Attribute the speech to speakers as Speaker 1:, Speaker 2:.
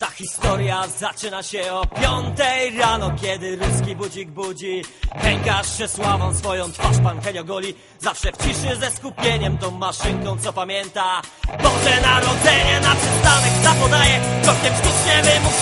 Speaker 1: Ta Historia zaczyna się o piątej rano, kiedy ruski budzik budzi. Pękasz się sławą swoją twarz pan Henio goli. Zawsze w ciszy ze skupieniem tą maszynką co pamięta. Boże Narodzenie na przystanek zapodaje. Krokiem sztucznie wymuszonym,